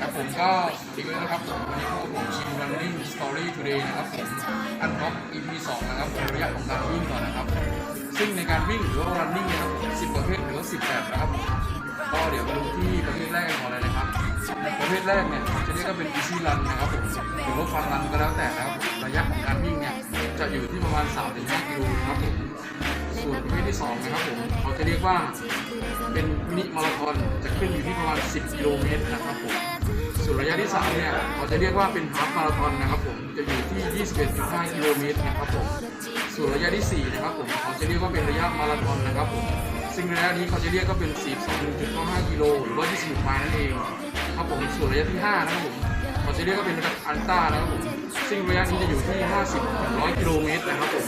ครับผมก็อีกแล้วนะครับผมวันนี้พวกผมชิม running story today นะครับผมอันบ็อก EP 2นะครับผมระยะของการวิ่งก่อนนะครับ ซึ่งในการวิ่งหรือว่า running เนี่ยครับผม10ประเภทหรือว่า10แบบนะครับผมก็เดี๋ยวมาดูที่ประเภทแรกกันก่อนเลยนะครับ ประเภทแรกเนี่ยจะเรียกว่าเป็น easy run นะครับผมหรือว่า fun run ก็แล้วแต่นะครับระยะของการวิ่งเนี่ยจะอยู่ที่ประมาณ3-5 ประเภทที่สองนะครับผมเขาจะเรียกว่าเป็นมินิมาราธอนจะขึ้นอยู่ที่ประมาณ 10 กิโลเมตรนะครับผมส่วนระยะที่3เนี่ยเขาจะเรียกว่าเป็นฮาล์ฟมาราธอนนะครับผมจะอยู่ที่ 21.5 กิโลเมตรนะครับผมส่วนระยะที่4นะครับผมเขาจะเรียกว่าเป็นระยะมาราธอนนะครับผมซึ่งระยะนี้เขาจะเรียกก็เป็น 42.95 กิโลหรือว่า26ไมล์นั่นเองครับผมส่วนระยะที่5นะครับผมเขาจะเรียกว่าเป็นระยะอันต้านะครับผมซึ่งระยะนี้จะอยู่ที่ 50-100 กิโลเมตรนะครับผม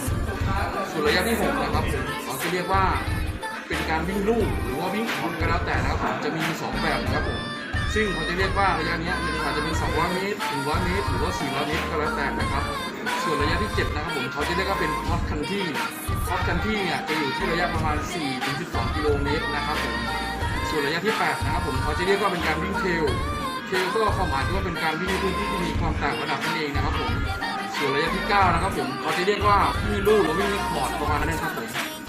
ส่วนระยะที่6นะครับผมเขาจะเรียกว่าเป็นการวิ่งลู่หรือว่าวิ่งคอนก็แล้วแต่นะครับผมจะมี 2 แบบนะครับผมซึ่งเขาจะเรียกว่าระยะนี้อาจจะเป็น200เมตร100เมตรหรือว่า400เมตรก็แล้วแต่นะครับส่วนระยะที่7นะครับผมเขาจะเรียกว่าเป็นฮอตคันที่ฮอตคันที่เนี่ยจะอยู่ที่ระยะประมาณ4-12กิโลเมตรนะครับผมส่วนระยะที่8นะครับผมเขาจะเรียกว่าเป็นการวิ่งเทรลเทรลก็ความหมายคือว่าเป็นการวิ่งในพื้นที่ที่มีความต่างระดับนั่นเองนะครับผม ส่วนระยะที่ 9 นะครับผมเขาจะเรียกว่าวิ่งลู่หรือวิ่งในคอร์ดประมาณนั้นครับผม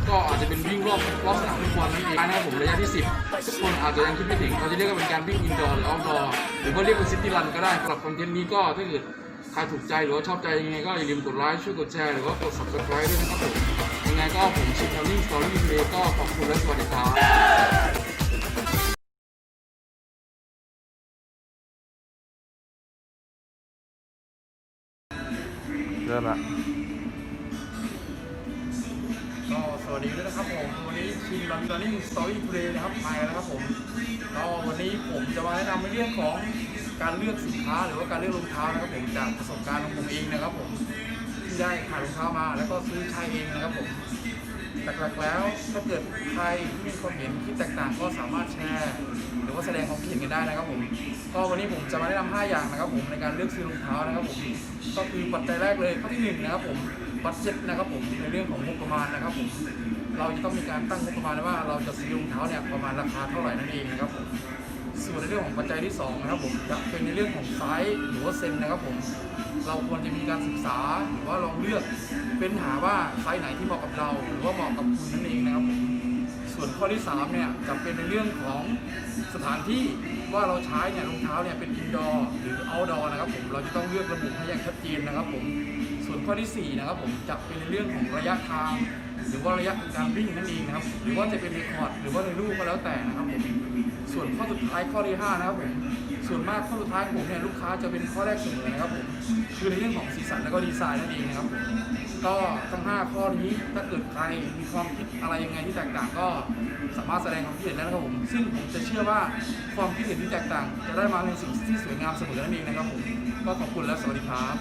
ก็อาจจะเป็นวิ่งรอบรอบสนามฟุตบอลนั่นเองนะครับผมระยะที่ 10 ทุกคนอาจจะยังคิดไม่ถึงเขาจะเรียกว่าเป็นการวิ่งอินดอร์หรือเอาท์ดอร์หรือว่าเรียกเป็นซิตี้รันก็ได้สำหรับคอนเทนต์นี้ก็ถ้าเกิดใครถูกใจหรือว่าชอบใจยังไงก็อย่าลืมกดไลค์ช่วยกดแชร์หรือว่ากด subscribe ด้วยนะครับผมยังไงก็ผมชิมทาวนิ่งสตอรี่เลยก็ขอบคุณและสวัสดีครับ ริ่มละก็สวัสดีด้วยนะครับผม วันนี้ชิม running story today นะครับมาแล้วครับผมก็วันนี้ผมจะมาแนะนำในเรื่องของการเลือกสินค้าหรือว่าการเลือกรองเท้านะครับผมจากประสบการณ์ของผมเองนะครับผมที่ได้ขายรองเท้ามาแล้วก็ซื้อใช้เองนะครับผม หลักๆแล้วถ้าเกิดใครมีความเห็นที่แตกต่างก็สามารถแชร์หรือว่าแสดงความคิดเห็นกันได้นะครับผมก็วันนี้ผมจะมาแนะนำ5อย่างนะครับผมในการเลือกซื้อรองเท้านะครับผมก็คือปัจจัยแรกเลยข้อที่หนึ่งนะครับผมบัตเจ็ตนะครับผมในเรื่องของงบประมาณนะครับผมเราจะต้องมีการตั้งงบประมาณว่าเราจะซื้อรองเท้าเนี่ยประมาณราคาเท่าไหร่นั่นเองนะครับผม ส่วนในเรื่องของปัจจัยที่2นะครับผมจะเป็นในเรื่องของไซส์หรือว่าเซนนะครับผมเราควรจะมีการศึกษาหรือว่าลองเลือกเป็นหาว่าไซส์ไหนที่เหมาะกับเรา หรือว่าเหมาะกับคุณนั่นเองนะครับผมส่วนข้อที่3เนี่ยจะเป็นในเรื่องของสถานที่ว่าเราใช้เนี่ยรองเท้าเนี่ยเป็นอินดอร์หรือเอาดอร์นะครับผมเราจะต้องเลือกระบุให้อย่างชัดเจนนะครับผมส่วนข้อที่4นะครับผมจะเป็นในเรื่องของระยะทาง หรือว่าระยะการวิ่งนั่นเองนะครับ หรือว่าจะเป็นเรคคอร์ดหรือว่าในรูปก็แล้วแต่นะครับผมส่วนข้อสุดท้ายข้อที่5นะครับผมส่วนมากข้อสุดท้ายผมเนี่ยลูกค้าจะเป็นข้อแรกเสมอนะครับผมคือในเรื่องของสีสันและก็ดีไซน์นั่นเองนะครับผมก็ทั้ง 5 ข้อนี้ถ้าเกิดใครมีความคิดอะไรยังไงที่แตกต่างก็สามารถแสดงความคิดเห็นได้นะครับผมซึ่งผมจะเชื่อว่าความคิดเห็นที่แตกต่าง จะได้มาในสิ่งที่สวยงามเสมอนั่นเองนะครับผมก็ขอบคุณและสวัสดีครับ